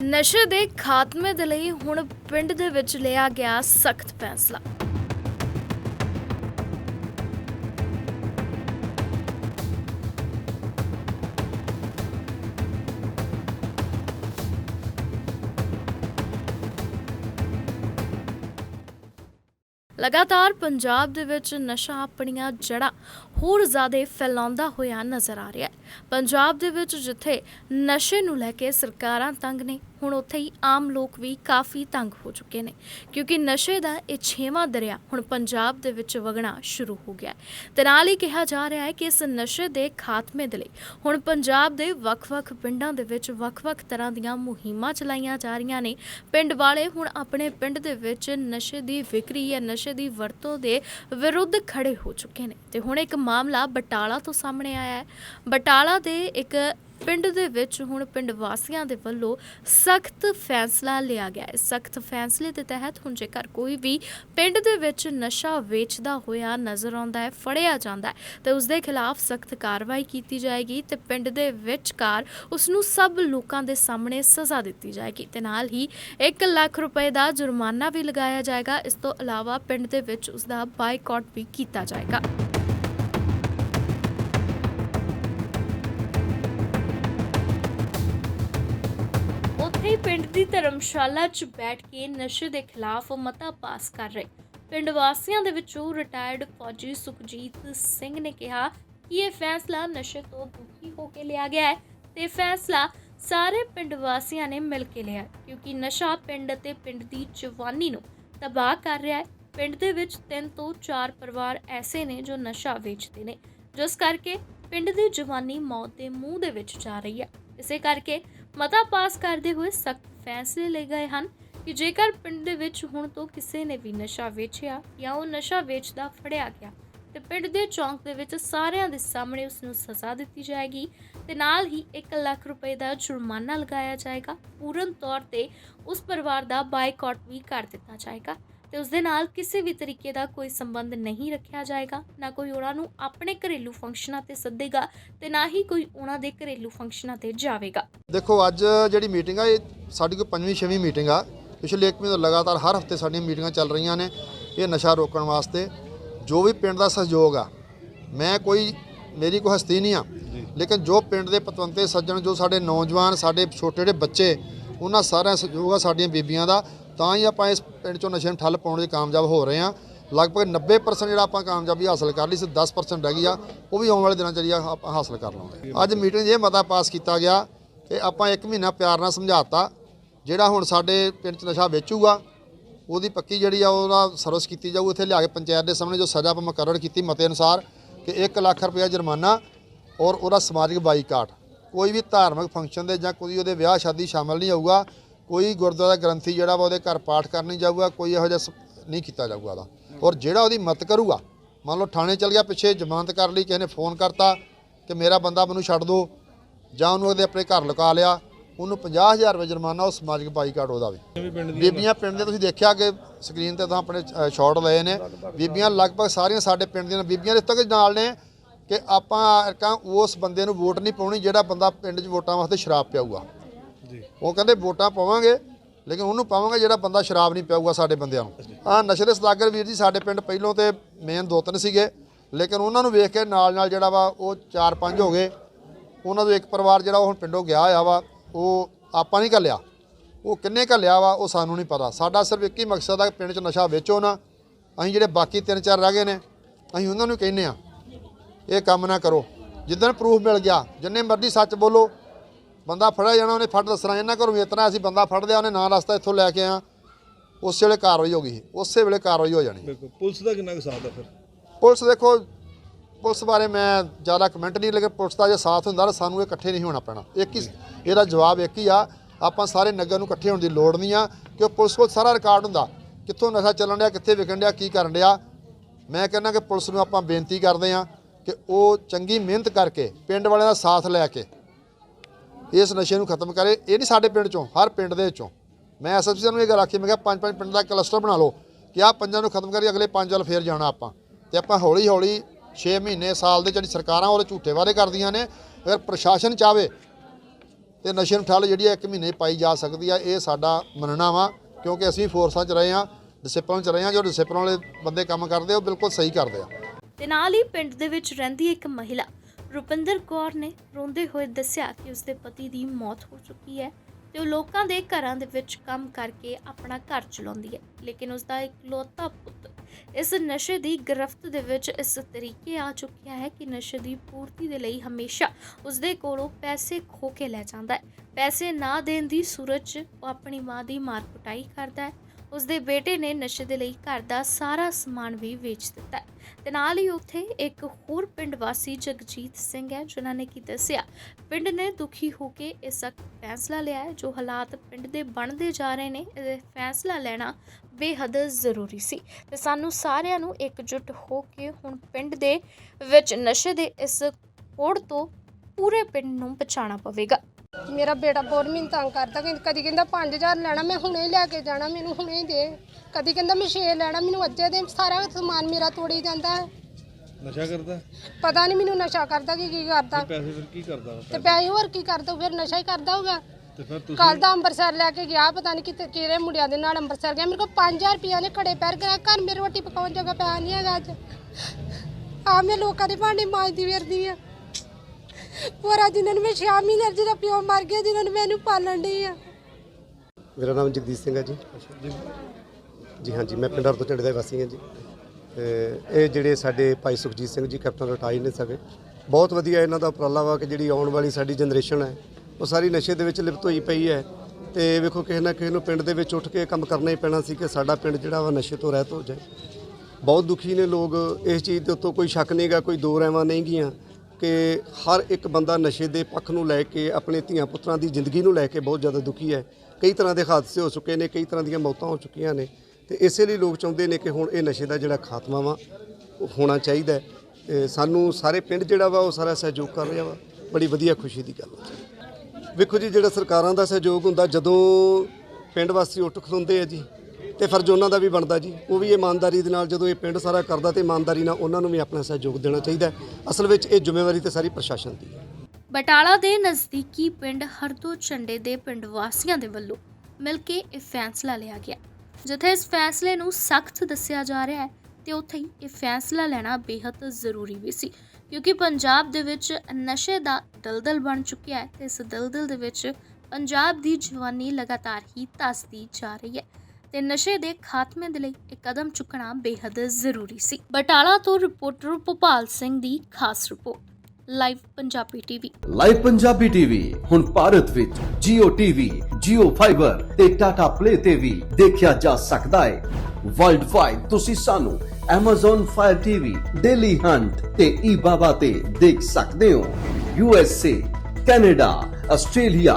ਨਸ਼ੇ ਦੇ ਖਾਤਮੇ ਦੇ ਲਈ ਹੁਣ ਪਿੰਡ ਦੇ ਵਿੱਚ ਲਿਆ ਗਿਆ ਸਖਤ ਫੈਸਲਾ। ਲਗਾਤਾਰ ਪੰਜਾਬ ਦੇ ਵਿੱਚ ਨਸ਼ਾ ਆਪਣੀਆਂ ਜੜ੍ਹਾਂ ਹੋਰ ਜ਼ਿਆਦਾ ਫੈਲਾਉਂਦਾ ਹੋਇਆ ਨਜ਼ਰ ਆ ਰਿਹਾ ਹੈ। ਪੰਜਾਬ ਦੇ ਵਿੱਚ ਜਿੱਥੇ ਨਸ਼ੇ ਨੂੰ ਲੈ ਕੇ ਸਰਕਾਰਾਂ ਤੰਗ ਨੇ, ਹੁਣ ਉੱਥੇ ਹੀ ਆਮ ਲੋਕ ਵੀ ਕਾਫੀ ਤੰਗ ਹੋ ਚੁੱਕੇ ਨੇ। ਕਿਉਂਕਿ ਨਸ਼ੇ ਦਾ ਇਹ ਛੇਵਾਂ ਦਰਿਆ ਹੁਣ ਪੰਜਾਬ ਦੇ ਵਿੱਚ ਵਗਣਾ ਸ਼ੁਰੂ ਹੋ ਗਿਆ ਹੈ। ਤੇ ਨਾਲ ਹੀ ਕਿਹਾ ਜਾ ਰਿਹਾ ਹੈ ਕਿ ਇਸ ਨਸ਼ੇ ਦੇ ਖਾਤਮੇ ਦੇ ਲਈ ਹੁਣ ਪੰਜਾਬ ਦੇ ਵੱਖ-ਵੱਖ ਪਿੰਡਾਂ ਦੇ ਵਿੱਚ ਵੱਖ-ਵੱਖ ਤਰ੍ਹਾਂ ਦੀਆਂ ਮੁਹਿੰਮਾਂ ਚਲਾਈਆਂ ਜਾ ਰਹੀਆਂ ਨੇ। ਪਿੰਡ ਵਾਲੇ ਹੁਣ ਆਪਣੇ ਪਿੰਡ ਦੇ ਵਿੱਚ ਨਸ਼ੇ ਦੀ ਵਿਕਰੀ ਜਾਂ ਨਸ਼ੇ ਦੀ ਵਰਤੋਂ ਦੇ ਵਿਰੁੱਧ ਖੜੇ ਹੋ ਚੁੱਕੇ ਨੇ। ਤੇ ਹੁਣ ਇੱਕ ਮਾਮਲਾ ਬਟਾਲਾ ਤੋਂ ਸਾਹਮਣੇ ਆਇਆ ਹੈ। ਬਟਾਲਾ ਦੇ ਇੱਕ ਪਿੰਡ ਦੇ ਵਿੱਚ ਹੁਣ ਪਿੰਡ ਵਾਸੀਆਂ ਦੇ ਵੱਲੋਂ ਸਖਤ ਫੈਸਲਾ ਲਿਆ ਗਿਆ ਹੈ। ਸਖਤ ਫੈਸਲੇ ਦੇ ਤਹਿਤ ਹੁਣ ਜੇਕਰ ਕੋਈ ਵੀ ਪਿੰਡ ਦੇ ਵਿੱਚ ਨਸ਼ਾ ਵੇਚਦਾ ਹੋਇਆ ਨਜ਼ਰ ਆਉਂਦਾ ਹੈ, ਫੜਿਆ ਜਾਂਦਾ ਹੈ, ਤੇ ਉਸ ਦੇ ਖਿਲਾਫ ਸਖਤ ਕਾਰਵਾਈ ਕੀਤੀ ਜਾਏਗੀ ਤੇ ਪਿੰਡ ਦੇ ਵਿਚਕਾਰ ਉਸ ਨੂੰ ਸਭ ਲੋਕਾਂ ਦੇ ਸਾਹਮਣੇ ਸਜ਼ਾ ਦਿੱਤੀ ਜਾਏਗੀ। ਤੇ ਨਾਲ ਹੀ 1 ਲੱਖ ਰੁਪਏ ਦਾ ਜੁਰਮਾਨਾ ਵੀ ਲਗਾਇਆ ਜਾਏਗਾ। ਇਸ ਤੋਂ ਇਲਾਵਾ ਪਿੰਡ ਦੇ ਵਿੱਚ ਉਸ ਦਾ ਬਾਈਕਾਟ ਵੀ ਕੀਤਾ ਜਾਏਗਾ। ਦੀ ਧਰਮਸ਼ਾਲਾ 'ਚ ਬੈਠ ਕੇ ਨਸ਼ੇ ਦੇ ਖਿਲਾਫ ਮਤਾ ਪਾਸ ਕਰ ਰਹੇ। ਪਿੰਡ ਵਾਸੀਆਂ ਦੇ ਵਿੱਚੋਂ ਰਿਟਾਇਰਡ ਫੌਜੀ ਸੁਖਜੀਤ ਸਿੰਘ ਨੇ ਕਿਹਾ ਕਿ ਇਹ ਫੈਸਲਾ ਨਸ਼ੇ ਤੋਂ ਦੁਖੀ ਹੋ ਕੇ ਲਿਆ ਗਿਆ ਹੈ ਤੇ ਫੈਸਲਾ ਸਾਰੇ ਪਿੰਡ ਵਾਸੀਆਂ ਨੇ ਮਿਲ ਕੇ ਲਿਆ ਕਿਉਂਕਿ ਨਸ਼ਾ ਪਿੰਡ ਅਤੇ ਪਿੰਡ ਦੀ ਜਵਾਨੀ ਨੂੰ ਤਬਾਹ ਕਰ ਰਿਹਾ ਹੈ। ਪਿੰਡ ਦੇ ਵਿੱਚ ਤਿੰਨ ਤੋਂ ਚਾਰ ਪਰਿਵਾਰ ਐਸੇ ਨੇ ਜੋ ਨਸ਼ਾ ਵੇਚਦੇ ਨੇ, ਜਿਸ ਕਰਕੇ ਪਿੰਡ ਦੀ ਜਵਾਨੀ ਮੌਤ ਦੇ ਮੂੰਹ ਦੇ ਵਿੱਚ ਜਾ ਰਹੀ ਹੈ। ਇਸੇ ਕਰਕੇ ਮਤਾ ਪਾਸ ਕਰਦੇ ਹੋਏ ਸਖਤ ਫੈਸਲੇ ਲਏ ਗਏ ਹਨ ਕਿ ਜੇਕਰ ਪਿੰਡ ਦੇ ਵਿੱਚ ਹੁਣ ਤੋਂ ਕਿਸੇ ਨੇ ਵੀ ਨਸ਼ਾ ਵੇਚਿਆ ਜਾਂ ਉਹ ਨਸ਼ਾ ਵੇਚਦਾ ਫੜਿਆ ਗਿਆ, ਤੇ ਪਿੰਡ ਦੇ ਚੌਂਕ ਦੇ ਵਿੱਚ ਸਾਰਿਆਂ ਦੇ ਸਾਹਮਣੇ ਉਸ ਨੂੰ ਸਜ਼ਾ ਦਿੱਤੀ ਜਾਏਗੀ ਤੇ ਨਾਲ ਹੀ 1 ਲੱਖ ਰੁਪਏ ਦਾ ਜੁਰਮਾਨਾ ਲਗਾਇਆ ਜਾਏਗਾ। ਪੂਰਨ ਤੌਰ ਤੇ ਉਸ ਪਰਿਵਾਰ ਦਾ ਬਾਈਕਾਟ ਵੀ ਕਰ ਦਿੱਤਾ ਜਾਏਗਾ। ਤੇ ਉਸ ਦੇ ਨਾਲ ਕਿਸੇ ਵੀ ਤਰੀਕੇ ਦਾ ਕੋਈ ਸੰਬੰਧ ਨਹੀਂ ਰੱਖਿਆ ਜਾਏਗਾ ਨਾ ਕੋਈ ਉਹਨਾਂ ਨੂੰ ਆਪਣੇ ਘਰੇਲੂ ਫੰਕਸ਼ਨਾਂ ਤੇ ਸੱਦੇਗਾ ਤੇ ਨਾ ਹੀ ਕੋਈ ਉਹਨਾਂ ਦੇ ਘਰੇਲੂ ਫੰਕਸ਼ਨਾਂ ਤੇ ਜਾਵੇਗਾ। ਦੇਖੋ ਅੱਜ ਜਿਹੜੀ ਮੀਟਿੰਗ ਆ ਇਹ ਸਾਡੀ ਕੋਈ ਪੰਜਵੀਂ ਛੇਵੀਂ ਮੀਟਿੰਗ ਆ। ਪਿਛਲੇ ਇੱਕ ਮਹੀਨੇ ਤੋਂ ਲਗਾਤਾਰ ਹਰ ਹਫ਼ਤੇ ਸਾਡੀਆਂ ਮੀਟਿੰਗਾਂ ਚੱਲ ਰਹੀਆਂ ਨੇ। ਇਹ ਨਸ਼ਾ ਰੋਕਣ ਵਾਸਤੇ ਜੋ ਵੀ ਪਿੰਡ ਦਾ ਸਹਿਯੋਗ ਆ ਮੈਂ ਕੋਈ ਮੇਰੀ ਕੋਈ ਹਸਤੀ ਨਹੀਂ ਆ। ਲੇਕਿਨ ਜੋ ਪਿੰਡ ਦੇ ਪਤਵੰਤੇ ਸੱਜਣ ਜੋ ਸਾਡੇ ਨੌਜਵਾਨ ਸਾਡੇ ਛੋਟੇ ਜਿਹੜੇ ਬੱਚੇ ਉਹਨਾਂ ਸਾਰਿਆਂ ਸਹਿਯੋਗ ਆ ਸਾਡੀਆਂ ਬੀਬੀਆਂ ਦਾ। ਤਾਂ ਹੀ ਆਪਾਂ ਇਸ ਪਿੰਡ ਚੋਂ ਨਸ਼ੇ ਨੂੰ ਠੱਲ ਪਾਉਣ 'ਚ ਕਾਮਯਾਬ ਹੋ ਰਹੇ ਹਾਂ। ਲਗਭਗ 90% ਜਿਹੜਾ ਆਪਾਂ ਕਾਮਯਾਬੀ ਹਾਸਲ ਕਰ ਲਈ ਸੀ 10% ਰਹਿ ਗਈ ਆ। ਉਹ ਵੀ ਆਉਣ ਵਾਲੇ ਦਿਨਾਂ 'ਚ ਜਿਹੜੀ ਆ, ਆਪਾਂ ਹਾਸਲ ਕਰ ਲਵਾਂਗੇ ਅੱਜ ਮੀਟਿੰਗ 'ਚ ਇਹ ਮਤਾ ਪਾਸ ਕੀਤਾ ਗਿਆ ਕਿ ਆਪਾਂ ਇੱਕ ਮਹੀਨਾ ਪਿਆਰ ਨਾਲ ਸਮਝਾਤਾ, ਜਿਹੜਾ ਹੁਣ ਸਾਡੇ ਪਿੰਡ 'ਚ ਨਸ਼ਾ ਵੇਚੂਗਾ, ਉਹਦੀ ਪੱਕੀ ਜਿਹੜੀ ਆ, ਉਹਦਾ ਸਰਵਿਸ ਕੀਤੀ ਜਾਊ। ਇੱਥੇ ਲਿਆ ਕੇ ਪੰਚਾਇਤ ਦੇ ਸਾਹਮਣੇ ਜੋ ਸਜ਼ਾ ਆਪਾਂ ਮੁਕਰਰ ਕੀਤੀ ਮਤੇ ਅਨੁਸਾਰ ਕਿ 1 ਲੱਖ ਰੁਪਇਆ ਜੁਰਮਾਨਾ ਔਰ ਉਹਦਾ ਸਮਾਜਿਕ ਬਾਈਕਾਟ। ਕੋਈ ਵੀ ਧਾਰਮਿਕ ਫੰਕਸ਼ਨ ਦੇ ਜਾਂ ਕੋਈ ਉਹਦੇ ਵਿਆਹ ਸ਼ਾਦੀ ਸ਼ਾਮਲ ਨਹੀਂ ਹੋਊਗਾ ਕੋਈ ਗੁਰਦੁਆਰਾ ਗ੍ਰੰਥੀ ਜਿਹੜਾ ਵਾ ਉਹਦੇ ਘਰ ਪਾਠ ਕਰਨ ਨਹੀਂ ਜਾਊਗਾ ਕੋਈ ਇਹੋ ਜਿਹਾ ਨਹੀਂ ਕੀਤਾ ਜਾਊਗਾ ਉਹਦਾ। ਔਰ ਜਿਹੜਾ ਉਹਦੀ ਮਦਦ ਕਰੂਗਾ ਮੰਨ ਲਓ ਥਾਣੇ ਚਲ ਗਿਆ ਪਿੱਛੇ ਜ਼ਮਾਨਤ ਕਰ ਲਈ ਕਿਸੇ ਨੇ ਫੋਨ ਕਰਤਾ ਕਿ ਮੇਰਾ ਬੰਦਾ ਮੈਨੂੰ ਛੱਡ ਦਿਓ ਜਾਂ ਉਹਨੂੰ ਉਹਦੇ ਆਪਣੇ ਘਰ ਲੁਕਾ ਲਿਆ ਉਹਨੂੰ 50000 ਰੁਪਏ ਜੁਰਮਾਨਾ ਉਹ ਸਮਾਜਿਕ ਬਾਈਕਾਟ ਉਹਦਾ ਵੀ। ਬੀਬੀਆਂ ਪਿੰਡ ਦੇ ਤੁਸੀਂ ਦੇਖਿਆ ਕਿ ਸਕਰੀਨ ਤੇ ਤਾਂ ਆਪਣੇ ਸ਼ਾਟ ਲਏ ਨੇ। ਬੀਬੀਆਂ ਲਗਭਗ ਸਾਰੀਆਂ ਸਾਡੇ ਪਿੰਡ ਦੀਆਂ ਬੀਬੀਆਂ ਇਸ ਤੱਕ ਨਾਲ ਨੇ ਕਿ ਆਪਾਂ ਉਸ ਬੰਦੇ ਨੂੰ ਵੋਟ ਨਹੀਂ ਪਾਉਣੀ ਜਿਹੜਾ ਬੰਦਾ ਪਿੰਡ 'ਚ ਵੋਟਾਂ ਵਾਸਤੇ ਸ਼ਰਾਬ ਪਿਆਊਗਾ। ਉਹ ਕਹਿੰਦੇ ਵੋਟਾਂ ਪਾਵਾਂਗੇ ਲੇਕਿਨ ਉਹਨੂੰ ਪਾਵਾਂਗੇ ਜਿਹੜਾ ਬੰਦਾ ਸ਼ਰਾਬ ਨਹੀਂ ਪਿਆਊਗਾ ਸਾਡੇ ਬੰਦਿਆਂ ਨੂੰ। ਆ ਨਸ਼ੇ ਦੇ ਸਦਾਗਰ ਵੀਰ ਜੀ ਸਾਡੇ ਪਿੰਡ ਪਹਿਲੋਂ ਤੇ ਮੇਨ ਦੋ ਤਿੰਨ ਸੀਗੇ ਲੇਕਿਨ ਉਹਨਾਂ ਨੂੰ ਵੇਖ ਕੇ ਨਾਲ ਨਾਲ ਜਿਹੜਾ ਵਾ ਉਹ ਚਾਰ ਪੰਜ ਹੋ ਗਏ। ਉਹਨਾਂ ਤੋਂ ਇੱਕ ਪਰਿਵਾਰ ਜਿਹੜਾ ਉਹ ਹੁਣ ਪਿੰਡੋਂ ਗਿਆ ਹੋਇਆ ਵਾ ਉਹ ਆਪਾਂ ਨਹੀਂ ਘੱਲਿਆ। ਉਹ ਕਿੰਨੇ ਘੱਲਿਆ ਵਾ ਉਹ ਸਾਨੂੰ ਨਹੀਂ ਪਤਾ। ਸਾਡਾ ਸਿਰਫ ਇੱਕ ਹੀ ਮਕਸਦ ਆ ਪਿੰਡ 'ਚ ਨਸ਼ਾ ਵੇਚੋ ਨਾ। ਅਸੀਂ ਜਿਹੜੇ ਬਾਕੀ ਤਿੰਨ ਚਾਰ ਰਹਿ ਗਏ ਨੇ ਅਸੀਂ ਉਹਨਾਂ ਨੂੰ ਕਹਿੰਨੇ ਆ ਇਹ ਕੰਮ ਨਾ ਕਰੋ। ਜਿੱਦਣ ਪ੍ਰੂਫ ਮਿਲ ਗਿਆ ਜਿੰਨੇ ਮਰਜ਼ੀ ਸੱਚ ਬੋਲੋ ਬੰਦਾ ਫੜਿਆ ਜਾਣਾ ਉਹਨੇ ਫੜ ਦੱਸਣਾ ਇਹਨਾਂ ਘਰੋਂ ਵੀ ਇਤਨਾ ਅਸੀਂ ਬੰਦਾ ਫੜ ਲਿਆ ਉਹਨੇ ਨਾਂ ਰਸਤਾ ਇੱਥੋਂ ਲੈ ਕੇ ਆ ਉਸੇ ਵੇਲੇ ਕਾਰਵਾਈ ਹੋ ਗਈ। ਉਸੇ ਵੇਲੇ ਕਾਰਵਾਈ ਹੋ ਜਾਣੀ। ਬਿਲਕੁਲ ਪੁਲਿਸ ਦਾ ਕਿੰਨਾ ਕੁ ਸਾਥ ਹੈ ਫਿਰ? ਪੁਲਿਸ ਦੇਖੋ ਪੁਲਿਸ ਬਾਰੇ ਮੈਂ ਜ਼ਿਆਦਾ ਕਮੈਂਟ ਨਹੀਂ ਲੇਕਿਨ ਪੁਲਿਸ ਦਾ ਜੇ ਸਾਥ ਹੁੰਦਾ ਤਾਂ ਸਾਨੂੰ ਇਹ ਇਕੱਠੇ ਨਹੀਂ ਹੋਣਾ ਪੈਣਾ। ਇੱਕ ਹੀ ਇਹਦਾ ਜਵਾਬ ਇੱਕ ਹੀ ਆ ਆਪਾਂ ਸਾਰੇ ਨਗਰ ਨੂੰ ਇਕੱਠੇ ਹੋਣ ਦੀ ਲੋੜ ਨਹੀਂ ਆ ਕਿ ਪੁਲਿਸ ਕੋਲ ਸਾਰਾ ਰਿਕਾਰਡ ਹੁੰਦਾ। ਕਿੱਥੋਂ ਨਸ਼ਾ ਚੱਲਣ ਡਿਆ ਕਿੱਥੇ ਵਿਕਣ ਡਿਆ ਕੀ ਕਰਨ ਡਿਆ। ਮੈਂ ਕਹਿੰਦਾ ਕਿ ਪੁਲਿਸ ਨੂੰ ਆਪਾਂ ਬੇਨਤੀ ਕਰਦੇ ਆ ਕਿ ਉਹ ਚੰਗੀ ਮਿਹਨਤ ਕਰਕੇ ਪਿੰਡ ਵਾਲਿਆਂ ਦਾ ਸਾਥ ਲੈ ਕੇ ਇਸ ਨਸ਼ੇ ਨੂੰ ਖਤਮ ਕਰੇ। ਇਹ ਨਹੀਂ ਸਾਡੇ ਪਿੰਡ ਚੋਂ, ਹਰ ਪਿੰਡ ਦੇ ਵਿੱਚੋਂ। ਮੈਂ ਐਸਐਸਪੀ ਨੂੰ ਇਹ ਗੱਲ ਆਖੀ, ਮੈਂ ਕਿਹਾ ਪੰਜ ਪੰਜ ਪਿੰਡ ਦਾ ਕਲਸਟਰ ਬਣਾ ਲਓ ਕਿ ਆਹ ਪੰਜਾਂ ਨੂੰ ਖਤਮ ਕਰੀ ਅਗਲੇ ਪੰਜ ਵੱਲ ਫੇਰ ਜਾਣਾ ਆਪਾਂ। ਤੇ ਆਪਾਂ ਹੌਲੀ ਹੌਲੀ 6 ਮਹੀਨੇ, ਸਾਲ ਦੇ ਜਿਹੜੀ ਸਰਕਾਰਾਂ ਉਹਦੇ ਝੂਠੇ ਵਾਅਦੇ ਕਰਦੀਆਂ ਨੇ, ਅਗਰ ਪ੍ਰਸ਼ਾਸਨ ਚਾਵੇ ਤੇ ਨਸ਼ੇ ਨੂੰ ਠੱਲ ਜਿਹੜੀ ਆ ਇੱਕ ਮਹੀਨੇ ਪਾਈ ਜਾ ਸਕਦੀ ਆ, ਇਹ ਸਾਡਾ ਮੰਨਣਾ ਵਾ, ਕਿਉਂਕਿ ਅਸੀਂ ਫੋਰਸਾਂ 'ਚ ਰਹੇ ਆ ਡਿਸਪਲਿਨ 'ਚ ਰਹੇ ਆ ਜੋ ਡਿਸਪਲਿਨ ਵਾਲੇ ਬੰਦੇ ਕੰਮ ਕਰਦੇ ਉਹ ਬਿਲਕੁਲ ਸਹੀ ਕਰਦੇ ਆ। ਤੇ ਨਾਲ ਹੀ ਪਿੰਡ ਦੇ ਵਿੱਚ ਰਹਿੰਦੀ ਇੱਕ ਮਹਿਲਾ ਰੁਪਿੰਦਰ ਕੌਰ ਨੇ ਰੋਂਦੇ ਹੋਏ ਦੱਸਿਆ ਕਿ ਉਸਦੇ ਪਤੀ ਦੀ ਮੌਤ ਹੋ ਚੁੱਕੀ ਹੈ ਤੇ ਉਹ ਲੋਕਾਂ ਦੇ ਘਰਾਂ ਦੇ ਵਿੱਚ ਕੰਮ ਕਰਕੇ ਆਪਣਾ ਘਰ ਚਲਾਉਂਦੀ ਹੈ, ਲੇਕਿਨ ਉਸਦਾ ਇਕਲੌਤਾ ਪੁੱਤ ਇਸ ਨਸ਼ੇ ਦੀ ਗ੍ਰਿਫਤ ਦੇ ਵਿੱਚ ਇਸ ਤਰੀਕੇ ਆ ਚੁੱਕਿਆ ਹੈ ਕਿ ਨਸ਼ੇ ਦੀ ਪੂਰਤੀ ਦੇ ਲਈ ਹਮੇਸ਼ਾ ਉਸਦੇ ਕੋਲੋਂ ਪੈਸੇ ਖੋ ਕੇ ਲੈ ਜਾਂਦਾ ਹੈ। ਪੈਸੇ ਨਾ ਦੇਣ ਦੀ ਸੂਰਜ 'ਚ ਉਹ ਆਪਣੀ ਮਾਂ ਦੀ ਮਾਰ ਕੁਟਾਈ ਕਰਦਾ ਹੈ। ਉਸਦੇ ਬੇਟੇ ਨੇ ਨਸ਼ੇ ਦੇ ਲਈ ਘਰ ਦਾ ਸਾਰਾ ਸਮਾਨ ਵੀ ਵੇਚ ਦਿੱਤਾ ਹੈ। ਤੇ ਨਾਲ ਹੀ ਉੱਥੇ ਇੱਕ ਹੋਰ ਪਿੰਡ ਵਾਸੀ ਜਗਜੀਤ ਸਿੰਘ ਹੈ, ਜਿਨ੍ਹਾਂ ਨੇ ਕੀ ਦੱਸਿਆ, ਪਿੰਡ ਨੇ ਦੁਖੀ ਹੋ ਕੇ ਇਸ ਫੈਸਲਾ ਲਿਆ ਹੈ, ਜੋ ਹਾਲਾਤ ਪਿੰਡ ਦੇ ਬਣਦੇ ਜਾ ਰਹੇ ਨੇ ਇਹ ਫੈਸਲਾ ਲੈਣਾ ਬੇਹੱਦ ਜ਼ਰੂਰੀ ਸੀ। ਤੇ ਸਾਨੂੰ ਸਾਰਿਆਂ ਨੂੰ ਇਕਜੁੱਟ ਹੋ ਕੇ ਹੁਣ ਪਿੰਡ ਦੇ ਵਿੱਚ ਨਸ਼ੇ ਦੇ ਇਸ ਕੋੜ ਤੋਂ ਪੂਰੇ ਪਿੰਡ ਨੂੰ ਬਚਾਉਣਾ ਪਵੇਗਾ। ਮੇਰਾ ਬੇਟਾ ਬਹੁਤ ਮੈਨੂੰ ਤੰਗ ਕਰਦਾ ਕਿ ਕਦੀ ਕਹਿੰਦਾ 5000 ਲੈਣਾ ਮੈਂ ਹੁਣੇ ਹੀ ਲੈ ਕੇ ਜਾਣਾ ਮੈਨੂੰ ਹੁਣੇ ਹੀ ਦੇ। ਕਦੀ ਕਹਿੰਦਾ ਮੈਂ 6 ਲੈਣਾ ਮੈਨੂੰ ਅੱਜੇ ਦੇ ਸਾਰਾ ਸਮਾਨ ਮੇਰਾ ਤੋੜੀ ਜਾਂਦਾ ਹੈ। ਨਸ਼ਾ ਕਰਦਾ? ਪਤਾ ਨਹੀਂ ਮੈਨੂੰ ਨਸ਼ਾ ਕਰਦਾ ਕਿ ਕੀ ਕਰਦਾ। ਪੈਸੇ ਫਿਰ ਕੀ ਕਰਦਾ? ਤੇ ਪੈਸੇ ਹੋਰ ਕੀ ਕਰਦਾ ਫਿਰ ਨਸ਼ਾ ਹੀ ਕਰਦਾ ਹੋਗਾ ਤੇ ਫਿਰ ਤੁਸੀਂ ਕੱਲ ਦਾ ਅੰਮ੍ਰਿਤਸਰ ਲੈ ਕੇ ਗਿਆ ਪਤਾ ਨਹੀਂ ਕਿਤੇ ਕਿਹੜੇ ਮੁੰਡਿਆਂ ਦੇ ਨਾਲ ਅੰਮ੍ਰਿਤਸਰ ਗਿਆ। ਮੇਰੇ ਕੋਲ 5000 ਰੁਪਇਆ ਨੇ ਖੜੇ ਪੈਰ ਕਰਾ ਘਰ ਮੇਰੀ ਰੋਟੀ ਪਕਾਉਣ ਜੋਗਾ ਪਿਆ ਨਹੀਂ ਹੈਗਾ ਅੱਜ। ਆ ਮੈਂ ਲੋਕਾਂ ਦੇ ਭਾਂਡੇ ਮਾਂਜਦੀ ਫਿਰਦੀ ਆ। ਪੂਰਾ ਜਿਨ੍ਹਾਂ ਨੂੰ ਮੈਂ ਛੇ ਮਹੀਨੇ ਜਿਹਦਾ ਪਿਓ ਮਰ ਗਿਆ, ਜਿਨ੍ਹਾਂ ਨੂੰ ਮੈਨੂੰ ਪਾਲਣ ਡਈ ਆ। ਮੇਰਾ ਨਾਮ ਜਗਦੀਸ਼ ਸਿੰਘ ਹੈ ਜੀ। ਜੀ ਹਾਂਜੀ ਮੈਂ ਪਿੰਡਰ ਤੋਂ ਝੰਡੇ ਦਾ ਵਾਸੀ ਹਾਂ ਜੀ। ਤੇ ਇਹ ਜਿਹੜੇ ਸਾਡੇ ਭਾਈ ਸੁਖਜੀਤ ਸਿੰਘ ਜੀ, ਕੈਪਟਨ ਰਟਾਈ ਨੇ ਸਗੇ ਬਹੁਤ ਵਧੀਆ ਇਹਨਾਂ ਦਾ ਉਪਰਾਲਾ ਵਾ ਕਿ ਜਿਹੜੀ ਆਉਣ ਵਾਲੀ ਸਾਡੀ ਜਨਰੇਸ਼ਨ ਹੈ, ਉਹ ਸਾਰੀ ਨਸ਼ੇ ਦੇ ਵਿੱਚ ਲਿਪਤ ਹੋਈ ਪਈ ਹੈ। ਤੇ ਵੇਖੋ ਕਿਸੇ ਨਾ ਕਿਸੇ ਨੂੰ ਪਿੰਡ ਦੇ ਵਿੱਚ ਉੱਠ ਕੇ ਕੰਮ ਕਰਨਾ ਹੀ ਪੈਣਾ ਸੀ ਕਿ ਸਾਡਾ ਪਿੰਡ ਜਿਹੜਾ ਵਾ ਨਸ਼ੇ ਤੋਂ ਰਹਿਤ ਹੋ ਜਾਏ। ਬਹੁਤ ਦੁਖੀ ਨੇ ਲੋਕ ਇਸ ਚੀਜ਼ ਦੇ ਉੱਤੋਂ ਕੋਈ ਸ਼ੱਕ ਨਹੀਂਗਾ ਕੋਈ ਦੋ ਰਹਿਵਾਂ ਨਹੀਂ ਗੀਆਂ ਕਿ ਹਰ ਇੱਕ ਬੰਦਾ ਨਸ਼ੇ ਦੇ ਪੱਖ ਨੂੰ ਲੈ ਕੇ, ਆਪਣੇ ਧੀਆਂ ਪੁੱਤਰਾਂ ਦੀ ਜ਼ਿੰਦਗੀ ਨੂੰ ਲੈ ਕੇ ਬਹੁਤ ਜ਼ਿਆਦਾ ਦੁਖੀ ਹੈ। ਕਈ ਤਰ੍ਹਾਂ ਦੇ ਹਾਦਸੇ ਹੋ ਚੁੱਕੇ ਨੇ, ਕਈ ਤਰ੍ਹਾਂ ਦੀਆਂ ਮੌਤਾਂ ਹੋ ਚੁੱਕੀਆਂ ਨੇ। ਤੇ ਇਸੇ ਲਈ ਲੋਕ ਚਾਹੁੰਦੇ ਨੇ ਕਿ ਹੁਣ ਇਹ ਨਸ਼ੇ ਦਾ ਜਿਹੜਾ ਖਾਤਮਾ ਵਾ, ਉਹ ਹੋਣਾ ਚਾਹੀਦਾ ਹੈ। ਤੇ ਸਾਨੂੰ ਸਾਰੇ ਪਿੰਡ ਜਿਹੜਾ ਵਾ, ਉਹ ਸਾਰਾ ਸਹਿਯੋਗ ਕਰ ਰਿਹਾ ਵਾ। ਬੜੀ ਵਧੀਆ ਖੁਸ਼ੀ ਦੀ ਗੱਲ ਹੈ। ਵੇਖੋ ਜੀ, ਜਿਹੜਾ ਸਰਕਾਰਾਂ ਦਾ ਸਹਿਯੋਗ ਹੁੰਦਾ, ਜਦੋਂ ਪਿੰਡ ਵਾਸੀ ਉੱਠ ਖਲੋਂਦੇ ਆ ਜੀ ਤੇ ਫਰਜ਼ ਉਹਨਾਂ ਦਾ ਵੀ ਬਣਦਾ ਜੀ, ਉਹ ਵੀ ਇਮਾਨਦਾਰੀ ਦੇ ਨਾਲ ਜਦੋਂ ਇਹ ਪਿੰਡ ਸਾਰਾ ਕਰਦਾ ਤੇ ਇਮਾਨਦਾਰੀ ਨਾਲ ਉਹਨਾਂ ਨੂੰ ਵੀ ਆਪਣਾ ਸਹਿਯੋਗ ਦੇਣਾ ਚਾਹੀਦਾ ਅਸਲ ਵਿੱਚ ਇਹ ਜ਼ਿੰਮੇਵਾਰੀ ਤੇ ਸਾਰੀ ਪ੍ਰਸ਼ਾਸਨ ਦੀ ਹੈ। ਬਟਾਲਾ ਦੇ ਨਜ਼ਦੀਕੀ ਪਿੰਡ ਹਰਦੋ ਝੰਡੇ ਦੇ ਪਿੰਡ ਵਾਸੀਆਂ ਦੇ ਵੱਲੋਂ ਮਿਲ ਕੇ ਇਹ ਫੈਸਲਾ ਲਿਆ ਗਿਆ। ਜਿੱਥੇ ਇਸ ਫੈਸਲੇ ਨੂੰ ਸਖਤ ਦੱਸਿਆ ਜਾ ਰਿਹਾ ਹੈ ਤੇ ਉੱਥੇ ਹੀ ਇਹ ਫੈਸਲਾ ਲੈਣਾ ਬੇहद ਜ਼ਰੂਰੀ ਵੀ ਸੀ, ਕਿਉਂਕਿ ਪੰਜਾਬ ਦੇ ਵਿੱਚ ਨਸ਼ੇ ਦਾ ਦਲਦਲ ਬਣ ਚੁੱਕਿਆ ਹੈ ਤੇ ਇਸ ਦਲਦਲ ਦੇ ਵਿੱਚ ਪੰਜਾਬ ਦੀ ਜਵਾਨੀ ਲਗਾਤਾਰ ਹੀ ਤਸਦੀ ਜਾ ਰਹੀ ਹੈ। ਤੇ ਨਸ਼ੇ ਦੇ ਖਾਤਮੇ ਦੇ ਲਈ ਇਹ ਕਦਮ ਚੁੱਕਣਾ ਬੇहद ਜ਼ਰੂਰੀ ਸੀ। ਬਟਾਲਾ ਤੋਂ ਰਿਪੋਰਟਰ ਭੋਪਾਲ ਸਿੰਘ ਦੀ ਖਾਸ report live Punjabi TV. Live Punjabi TV ਹੁਣ ਭਾਰਤ ਵਿੱਚ Jio TV, Jio Fiber ਤੇ Tata Play ਤੇ ਵੀ ਦੇਖਿਆ ਜਾ ਸਕਦਾ ਹੈ। ਵਰਲਡ ਵਾਈਡ ਤੁਸੀਂ ਸਾਨੂੰ Amazon Fire TV, Daily Hunt ਤੇ eBaba ਤੇ ਦੇਖ ਸਕਦੇ ਹੋ। USA, Canada, Australia,